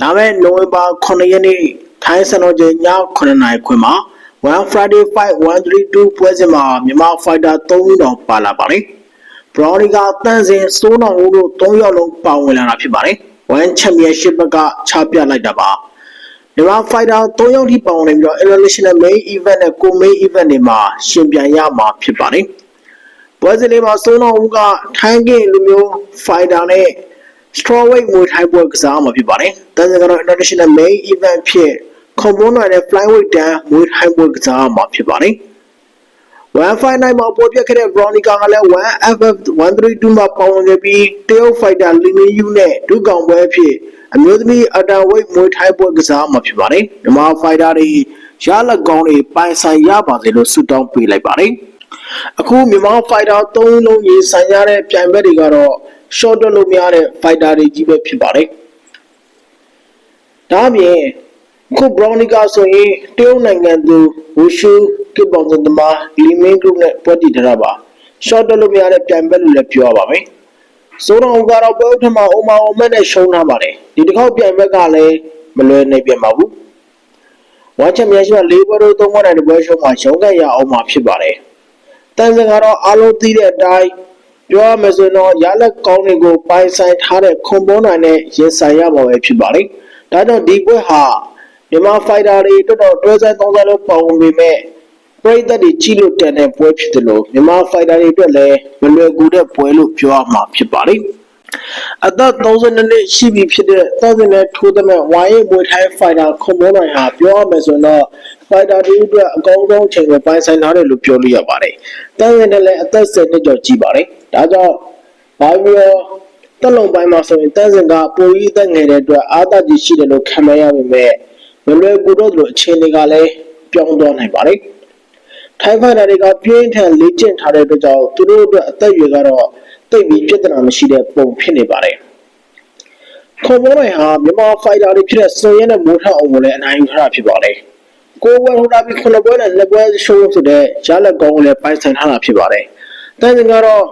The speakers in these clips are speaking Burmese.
လာမယ့်နိုဝင်ဘာ9ရက်နေ့ထိုင်းစံတော်ချိန်ည9:00နာရီခွင်မှာ One Friday Fight 132ပွဲစဉ်မှာမြန်မာဖိုက်တာ3ဦးတောင်ပါလာပါတယ်။ Brownie ကတန့်စင်စိုးနောင်ဦးတို့3ယောက်လုံးပါဝင်လာတာဖြစ်ပါတယ်။ One Championship ဘက်ကချပြလိုက်တာပါ။မြန်မာဖိုက်တာ3ယောက်ထိပါဝင်နေပြီးတော့ International Main Event နဲ့ Co-Main Event တွေမှာရှင်ပြိုင်ရမှာဖြစ်ပါတယ်။ပွဲစဉ်လေးမှာစိုးနောင်ဦးကထိုင်းကင်လူမျိုးဖိုက်တာနဲ့ strawweight မွေထိုင်းပွဲကစားမှာဖြစ်ပါတယ်။တန်စင်ကတော့ international main event ဖြစ်ခွန်ဘွန်းနိုင်တဲ့ flyweight တန်းမွေထိုင်းပွဲကစားမှာဖြစ်ပါတယ်။159မှာပေါ်ပြခဲ့တဲ့ Veronica ကလည်း 1FF 132မှာပါဝင်ခဲ့ပြီးတရုတ်ဖိုက်တာလီမီယူနဲ့ဒုကောင်ပွဲအဖြစ်အမျိုးသမီးအတန်ဝိတ်မွေထိုင်းပွဲကစားမှာဖြစ်ပါတယ်။မြန်မာဖိုက်တာတွေရလက်ကောင်းတွေပိုင်ဆိုင်ရပါစေလို့ဆုတောင်းပေးလိုက်ပါတယ်။အခုမြန်မာဖိုက်တာ၃လုံးရေးဆိုင်ရတဲ့ပြိုင်ဘက်တွေကတော့ short တက်လို့မရတဲ့ fighter တွေကြီးပဲဖြစ်ပါတယ်။ဒါအပြင်ခု Brownica ဆိုရင်တရုတ်နိုင်ငံသူဝူရှူကစ်ပေါင်စံသမားလီမင်းဂရုနဲ့ပွဲတည်ထားတာပါ။ short တက်လို့မရတဲ့ပြိုင်ဘက်လို့လည်းပြောရပါမယ်။စိုးတော်ကတော့ပွဲဥထမှာအိုမာအိုမက်နဲ့ရှုံးထားပါတယ်။ဒီတစ်ခေါက်ပြိုင်ဘက်ကလည်းမလွယ်နိုင်ပြန်ပါဘူး။ဝါချန်ပီယံရှစ်မှာ၄ပွဲတော့၃ပွဲနိုင်တဲ့ပွဲရှုံးမှာရုံးကရအောင်မှာဖြစ်ပါတယ်။တန်စင်ကတော့အားလုံးသိတဲ့အတိုင်း ပြောရမယ်ဆိုရင်တော့ရလက်ကောင်းတွေကိုပိုင်ဆိုင်ထားတဲ့ခွန်ပေါ်နိုင်နဲ့ရင်ဆိုင်ရမှာပဲဖြစ်ပါလိမ့်။ဒါကြောင့်ဒီပွဲဟာမြန်မာဖိုက်တာတွေတော်တော်တွဲဆိုင်သုံးဆိုင်လို့ပါဝင်ပေမဲ့ပရိသတ်တွေကြီးလို့တန်တဲ့ပွဲဖြစ်တယ်လို့မြန်မာဖိုက်တာတွေအတွက်လည်းမလွယ်ကူတဲ့ပွဲလို့ပြောရမှာဖြစ်ပါလိမ့်။အသက်32နှစ်ရှိပြီဖြစ်တဲ့တပ်စင်နဲ့ထိုးသမဲ့ဝိုင်းရဲ့မွေထိုင်းဖိုက်တာခွန်ပေါ်နိုင်ဟာပြောရမယ်ဆိုရင်တော့ဖိုက်တာတွေအတွက်အကောင်းဆုံးအချိန်ကိုပိုင်ဆိုင်ထားတယ်လို့ပြောလို့ရပါတယ်။တပ်စင်နဲ့လည်းအသက်10နှစ်ကျော်ကြီးပါတယ်။ ဒါကြောင့်ဘာပြီးတော့တက်လုံပိုင်းမှာဆိုရင်တန်းစင်ကပိုကြီးတက်ငယ်တဲ့အတွက်အားသာကြီးရှိတယ်လို့ခံမရပါပဲမလွယ်ကူတော့လို့အခြေအနေကလည်းပြောင်းသွားနိုင်ပါတယ်ထိုင်းဖိုင်တာတွေကပြင်းထန်လေ့ကျင့်ထားတဲ့အတွက်ကြောင့်သူတို့အတွက်အသက်အရွယ်ကတော့တိတ်ပြီးပြဿနာမရှိတဲ့ပုံဖြစ်နေပါတယ်ခွန်မောနိုင်ဟာမြန်မာဖိုင်တာတွေဖြစ်တဲ့စွန်ရဲနဲ့မိုးထအောင်ကိုလည်းအနိုင်ယူထားတာဖြစ်ပါတယ်ကိုယ်ဝယ်ဟိုတာပြီးခုနှစ်ပွဲနဲ့နှစ်ပွဲရှုံးဆိုတဲ့ရလက်ကောင်းကိုလည်းပိုင်ဆိုင်ထားတာဖြစ်ပါတယ်တန်းစင်ကတော့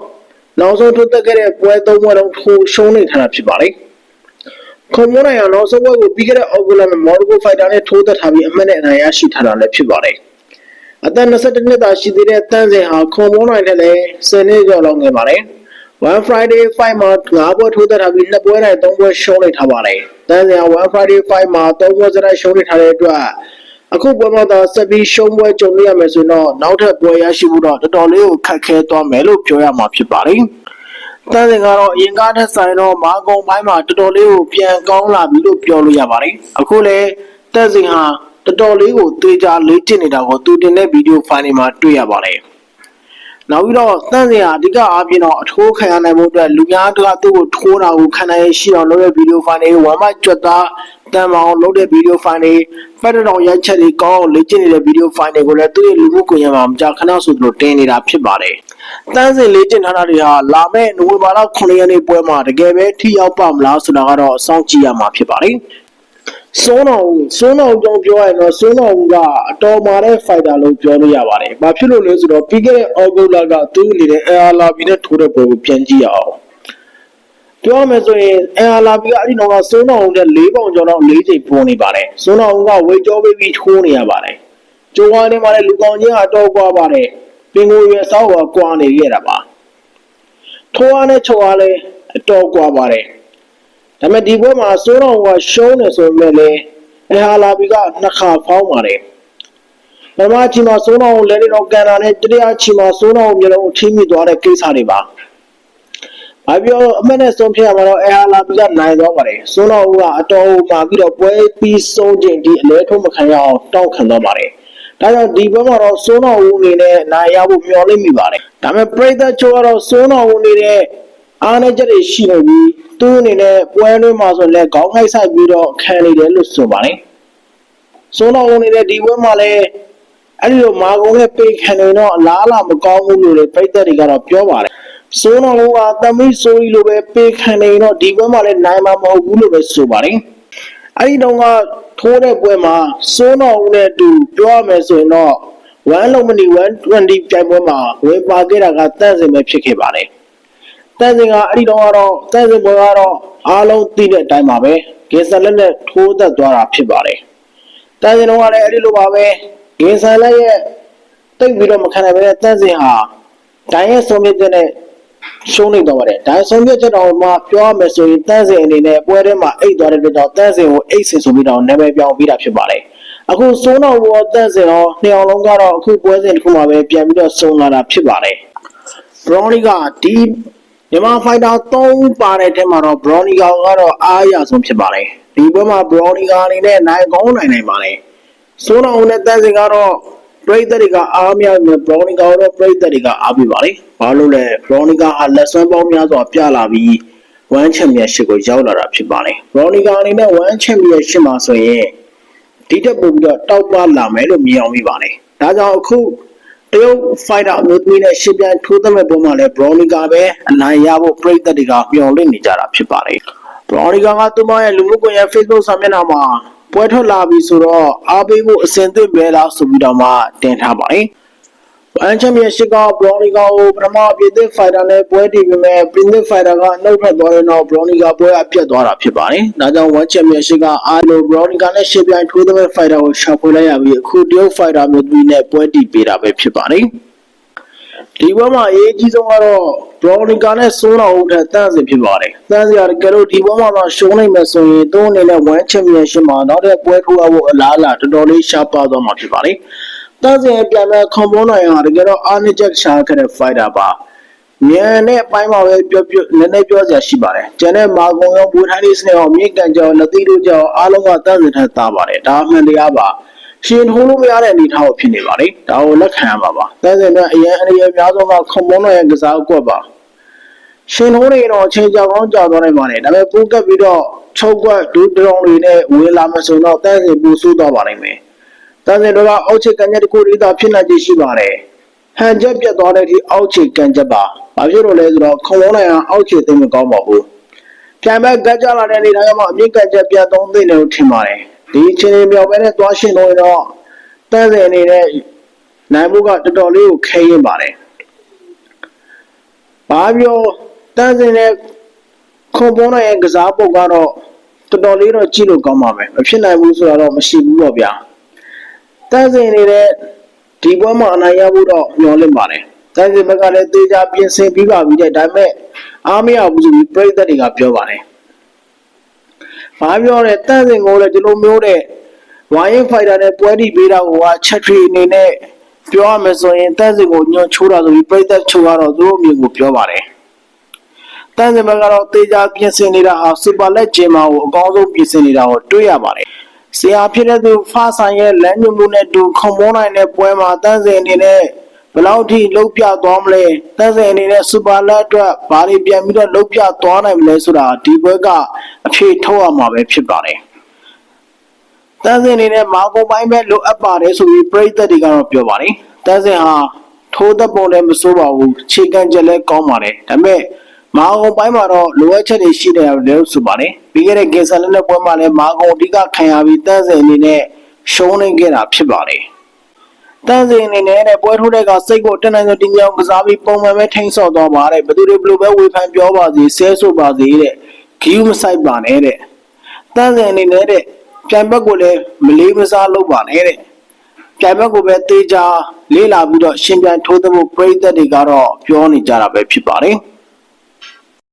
နောက်ဆုံးထိုးတက်ခဲ့တဲ့ပွဲသုံးပွဲလုံးထိုးရှုံးနေထားတာဖြစ်ပါတယ်။ခွန်မိုးနိုင်ကနောက်ဆုံးပွဲကိုပြီးခဲ့တဲ့အော်ဂူလာမှာမော်ရိုကိုဖိုက်တာနဲ့ထိုးသက်ထားပြီးအမှတ်နဲ့အနိုင်ရရှိထားတာလည်းဖြစ်ပါတယ်။အသက်22နှစ်သာရှိသေးတဲ့တန်းစင်ဟာခွန်မိုးနိုင်နဲ့လည်း10နှစ်ကျော်လောက်ငယ်ပါတယ်။ One Friday Fight မှာ9ပွဲထိုးသက်ထားပြီး2ပွဲနဲ့3ပွဲရှုံးနေထားပါတယ်။တန်းစင်ဟာ One Friday Fight မှာ3ပွဲစတဲ့ရှုံးနေထားတဲ့အတွက် အခုပွဲမှာတော့ဆက်ပြီးရှုံးပွဲကြုံရမယ်ဆိုတော့နောက်ထပ်ပွဲရရှိဖို့တော့တော်တော်လေးကိုခက်ခဲသွားမယ်လို့ပြောရမှာဖြစ်ပါတယ်။တန်းစင်ကတော့အရင်ကထက်ဆိုင်တော့မာကုံပိုင်းမှာတော်တော်လေးကိုပြန်ကောင်းလာပြီလို့ပြောလို့ရပါတယ်။အခုလည်းတန်းစင်ဟာတော်တော်လေးကိုတေချာလေ့ကျင့်နေတာကိုသူတင်တဲ့ဗီဒီယိုဖိုင်တွေမှာတွေ့ရပါတယ်။နောက်ပြီးတော့တန်းစင်ဟာအဓိကအားဖြင့်တော့အထိုးခံရနိုင်ဖို့အတွက်လူများကသူ့ကိုထိုးတာကိုခံနိုင်ရှိအောင်လုပ်တဲ့ဗီဒီယိုဖိုင်တွေဝမ်မကျွတ်သားတန်မအောင်လုပ်တဲ့ဗီဒီယိုဖိုင်တွေဖ က်တော်ရိုက်ချက်တွေကောင်းအောင်လေ့ကျင့်နေတဲ့ဗီဒီယိုဖိုင်တွေကိုလည်းသူ့ရဲ့လူမှုကွန်ရက်မှာမကြာခဏဆိုသလိုတင်နေတာဖြစ်ပါတယ်။တန်းစင်လေ့ကျင့်ထားတာတွေဟာလာမယ့်နိုဝင်ဘာလ9ရက်နေ့ပွဲမှာတကယ်ပဲထိရောက်ပါမလားဆိုတာကတော့စောင့်ကြည့်ရမှာဖြစ်ပါတယ်။စိုးတော်ဦးစိုးတော်ဦးကြောင့်ပြောရရင်တော့စိုးတော်ဦးကအတော်မာတဲ့ဖိုက်တာလို့ပြောလို့ရပါတယ်။ဘာဖြစ်လို့လဲဆိုတော့ပြီးခဲ့တဲ့အော်ဂိုလာကသူ့အနေနဲ့အဲအာလာဘီနဲ့ထိုးတဲ့ပွဲကိုပြန်ကြည့်ရအောင်။ ပြောရမယ်ဆိုရင်အဲအာလာဘီကအဲ့ဒီတော့ကစိုးတော်ဦးနဲ့၄ပေါင်ကျော်တော့၄ချိန်ပုံနေပါတယ်။စိုးတော်ဦးကဝေကြောပေးပြီးထိုးနေရပါတယ်။ကျိုးဝါးနေမှာလည်းလူကောင်ချင်းကတော့ကွာပါတယ်။ပင်ကိုရွယ်စောက်ကကွာနေခဲ့တာပါ။ထိုးအားနဲ့ချုပ်အားလည်းအတော်ကွာပါတယ်။ဒါပေမဲ့ဒီပွဲမှာစိုးတော်ကရှုံးနေဆိုပေမဲ့လည်းအဲဟာလာဘီကနှစ်ခါဖောင်းပါတယ်ပထမချီမှာစိုးတော်ကိုလဲနေတော့ကန်တာနဲ့တတိယချီမှာစိုးတော်ကိုမျိုးလုံးထိမိသွားတဲ့ကိစ္စတွေပါ။ ဘာပြောအမနဲ့ဆုံးဖြတ်ရမှာတော့အဲဟာလာဘီကနိုင်သွားပါတယ်။စိုးတော်ကအတော်မှာပြီးတော့ပွဲပြီးဆုံးချိန်ဒီအလဲထုံးမခံရအောင်တောက်ခံသွားပါတယ်။ဒါကြောင့်ဒီဘက်မှာတော့စိုးတော်ဦးအနေနဲ့နိုင်ရဖို့မျှော်လင့်မိပါတယ်။ဒါပေမဲ့ပရိသတ်ချို့ကတော့စိုးတော်ဦးအနေနဲ့အားနည်းချက်တွေရှိနေပြီးသူ့အနေနဲ့ပွဲတွင်းမှာဆိုလည်းခေါင်းခိုက်ဆိုင်ပြီးတော့ခံနေတယ်လို့ဆိုပါတယ်။စိုးတော်ဦးအနေနဲ့ဒီပွဲမှာလည်းအဲ့ဒီလိုမာကုံနဲ့ပေခံနေတော့အလားအလာမကောင်းဘူးလို့လည်းပရိသတ်တွေကတော့ပြောပါတယ်။ စိုးတော်ဦးကသမီးဆိုကြီးလိုပဲပေခံနေတော့ဒီပွဲမှာလည်းနိုင်မှာမဟုတ်ဘူးလို့ပဲဆိုပါတယ်။အဲ့ဒီတော့ကထိုးတဲ့ပွဲမှာစိုးတော်ဦးနဲ့အတူပြောရမယ်ဆိုရင်တော့1လုံးမနီ120ပြိုင်ပွဲမှာဝင်ပါခဲ့တာကတန့်စင်ပဲဖြစ်ခဲ့ပါတယ်။တန်းစင်ကအဲ့ဒီတော့ကတော့တန်းစင်ပွဲကတော့အားလုံးသိတဲ့အတိုင်းပါပဲဂင်ဆန်လက်နဲ့ထိုးသက်သွားတာဖြစ်ပါတယ်တန်းစင်တော့ကလည်းအဲ့ဒီလိုပါပဲဂင်ဆန်လက်ရဲ့တိတ်ပြီးတော့မခံနိုင်ပဲတန်းစင်ဟာဒိုင်းရဲ့ဆုံးဖြတ်ချက်နဲ့ ရှုံးနေတော့ပါတယ်ဒိုင်းဆုံးဖြတ်ချက်တော်မှာပြောရမယ်ဆိုရင်တန်းစင်အနေနဲ့ပွဲထဲမှာအိတ်သွားတဲ့အတွက်ကြောင့်တန်းစင်ကိုအိတ်စင်ဆိုပြီးတော့နာမည်ပြောင်းပေးတာဖြစ်ပါတယ်အခုစိုးတော်ဘောတန်းစင်တော့နှစ်အောင်လုံးကတော့အခုပွဲစဉ်တစ်ခုမှာပဲပြန်ပြီးတော့ဆုံးလာတာဖြစ်ပါတယ်ဘရော်နီကဒီမြန်မာဖိုက်တာ3ပါတဲ့ထဲမှာတော့ဘရော်နီကာကတော့အားရဆုံးဖြစ်ပါတယ်ဒီဘက်မှာဘရော်နီကာအနေနဲ့နိုင်ကောင်းနိုင်နိုင်ပါတယ်ဆိုးတော်ဦးနဲ့တန်းစင်ကတော့ ပရိသတ်တွေကအားမြောက်နေဘရော်နီကာကတော့ပရိသတ်တွေကအားပြပါတယ်ဘာလို့လဲဘရော်နီကာဟာလက်ဆွဲပေါင်းများစွာပြလာပြီးဝမ်းချန်ပီယံရှစ်ကိုရောက်လာတာဖြစ်ပါတယ်ဘရော်နီကာအနေနဲ့ဝမ်းချန်ပီယံရှစ်မှာဆိုရင်ဒီတက်ပို့ပြီးတော့တောက်ပလာမယ်လို့မြင်အောင်မိပါတယ်။ဒါကြောင့်အခုတရုတ်ဖိုက်တာအမျိုးသမီးနဲ့ရှစ်ပြန်ထိုးသမဲ့ပုံမှာလဲဘရော်နီကာပဲအနိုင်ရဖို့ပြိသက်တွေကမျှော်လင့်နေကြတာဖြစ်ပါတယ်။ဘရော်နီကာကသူမရဲ့လူမှုကွန်ရက် Facebook စာမျက်နှာမှာ ပွဲထွက်လာပြီဆိုတော့အားပေးဖို့အစဉ်သင့်ပဲလားဆိုပြီးတော့မှတင်ထားပါတယ်။ဝမ်ချန်ပီယံရှစ်ကဘရော်နီကာကိုပထမပြည်သစ်ဖိုက်တာနဲ့ပွဲတည်ပြီးမဲ့ပြည်သစ်ဖိုက်တာကနှုတ်ထွက်သွားတဲ့နောက်ဘရော်နီကာပွဲအပြတ်သွားတာဖြစ်ပါတယ်။ဒါကြောင့်ဝမ်ချန်ပီယံရှစ်ကအားလုံးဘရော်နီကာနဲ့ရှစ်ပြိုင်ထိုးသမဲ့ဖိုက်တာကိုရှာဖွေလိုက်ရပြီးအခုတရုတ်ဖိုက်တာမျိုးသမီးနဲ့ပွဲတည်ပေးတာပဲဖြစ်ပါတယ်။ ဒီဘက်မှာအရေးကြီးဆုံးကတော့ဘရော်နီကာနဲ့ဆိုးတော်ဦးထက်တန်းစင်ဖြစ်ပါတယ်။တန်းစင်ကတကယ်လို့ဒီဘက်မှာတော့ရှုံးနိုင်မယ်ဆိုရင်သူ့အနေနဲ့ဝမ်ချန်ပီယံရှစ်မှာနောက်တဲ့ပွဲထိုးရဖို့အလားအလာတော်တော်လေးရှားပါသွားမှာဖြစ်ပါတယ်။တန်းစင်ပြန်မဲ့ခွန်မိုးနိုင်ဟာတကယ်တော့အာနစ်ချက်ရှာခဲ့တဲ့ fighter ပါမြန်တဲ့အပိုင်းမှာပဲပြောပြောနည်းနည်းပြောစရာရှိပါတယ်ကျန်တဲ့မာကုံရောဘူထိုင်းလေးစနေရောမြေကန်ကြောလက်သီးတို့ကြောအားလုံးကတန်းစင်ထက်သားပါတယ်ဒါအမှန်တရားပါ ရှင်ထိုးလို့မရတဲ့အနေအထားကိုဖြစ်နေပါလေဒါကိုလက်ခံရမှာပါတန်းစင်ကအရင်အနေအများဆုံးကခွန်မိုးနိုင်ရဲ့ကစားကွက်ပါရှင်ထိုးနေတော့အချိန်ကြာကောင်းကြာသွားနိုင်ပါတယ်ဒါပေမဲ့ပိုးကပ်ပြီးတော့ချုပ်ကွက်ဒူးတောင်တွေနဲ့ဝင်လာမှဆိုတော့တန်းစင်ပူဆိုးသွားပါနိုင်မယ်တန်းစင်တို့ကအောက်ချစ်ကန်ချက်တစ်ခုလေးသာဖြစ်နိုင်ခြေရှိပါတယ်ဟန်ချက်ပြတ်သွားတဲ့အထိအောက်ချစ်ကန်ချက်ပါဘာဖြစ်လို့လဲဆိုတော့ခုံလုံးနိုင်အောင်အောက်ချစ်သိမ့်မကောင်းပါဘူးပြန်မဲ့ကကြလာတဲ့နေတိုင်းမှာအမြင့်ကချက်ပြတ်သုံးသိမ့်တယ်လို့ထင်ပါတယ် ဒီအချိန်လေးမြောက်ပဲနဲ့သွားရှင်လို့တော့တန်းစင်အနေနဲ့နိုင်မှုကတော်တော်လေးကိုခဲရင်ပါတယ်ဘာပြောတန်းစင်နဲ့ခုံပုံးနိုင်ရဲ့ကစားပုံကတော့တော်တော်လေးတော့ကြည့်လို့ကောင်းပါမယ်မဖြစ်နိုင်ဘူးဆိုတာတော့မရှိဘူးပေါ့ဗျာတန်းစင်နေတဲ့ဒီပွဲမှာအနိုင်ရဖို့တော့မျှော်လင့်ပါတယ်။တန်းစင်ဘက်ကလည်းသေချာပြင်ဆင်ပြီးပါပြီတဲ့ဒါပေမဲ့အားမရဘူးဆိုပြီးပြည်သက်တွေကပြောပါတယ်။ ဘာပြောလဲတန်းစင်ကိုလည်းဒီလိုမျိုးတဲ့ဝိုင်းဖိုက်တာနဲ့ပွဲတီပေးတာကိုကချက်ထရီအနေနဲ့ပြောရမယ်ဆိုရင်တန်းစင်ကိုညွှန်ချိုးတာဆိုပြီးပြည်သက်ချိုးကတော့သူတို့အမြင်ကိုပြောပါတယ်။တန်းစင်ဘက်ကတော့သေချာပြင်ဆင်နေတာဟာစူပါလက်ဂျင်မာကိုအကောင်းဆုံးပြင်ဆင်နေတာကိုတွေ့ရပါတယ်။ဆရာဖြစ်တဲ့သူဖာဆိုင်ရဲ့လမ်းညွှန်မှုနဲ့တူခုံမောနိုင်တဲ့ပွဲမှာတန်းစင်အနေနဲ့ ဘယ်လောက်ထိလှုပ်ပြသွားမလဲတန်းစင်အနေနဲ့စူပါလက်အတွက်ဘာတွေပြန်ပြီးတော့လှုပ်ပြသွားနိုင်မလဲဆိုတာဒီပွဲကအဖြေထုတ်ရမှာပဲဖြစ်ပါတယ်။တန်းစင်အနေနဲ့မာကုန်ပိုင်းပဲလိုအပ်ပါတယ်ဆိုပြီးပြည်သက်တွေကတော့ပြောပါတယ်။တန်းစင်ဟာထိုးသက်ပုံလည်းမစိုးပါဘူးခြေကန်ချက်လည်းကောင်းပါတယ်။ဒါပေမဲ့မာကုံပိုင်းမှာတော့လိုအပ်ချက်တွေရှိတယ်လို့ဆိုပါတယ်ပြီးခဲ့တဲ့ဂင်ဆန်လက်လက်ပွဲမှာလည်းမာကုံအဓိကခံရပြီးတန်းစင်အနေနဲ့ရှုံးနေခဲ့တာဖြစ်ပါတယ် တန်းစင်အနေနဲ့တဲ့ပွဲထိုးတဲ့ကစိတ်ကိုတက်နိုင်တဲ့တင်ကြောင်ကစားပြီးပုံမှန်ပဲထိန်းဆော့သွားပါတဲ့ဘယ်သူတွေဘယ်လိုပဲဝေဖန်ပြောပါစေဆဲဆိုပါစေတဲ့ဂီယူမဆိုင်ပါနဲ့တဲ့တန်းစင်အနေနဲ့တဲ့ပြန်ဘက်ကိုလည်းမလေးမစားလုပ်ပါနဲ့တဲ့ပြန်ဘက်ကိုပဲတေးကြလေးလာပြီးတော့ရှင်ပြန်ထိုးသဖို့ပြိသက်တွေကတော့ပြောနေကြတာပဲဖြစ်ပါတယ်။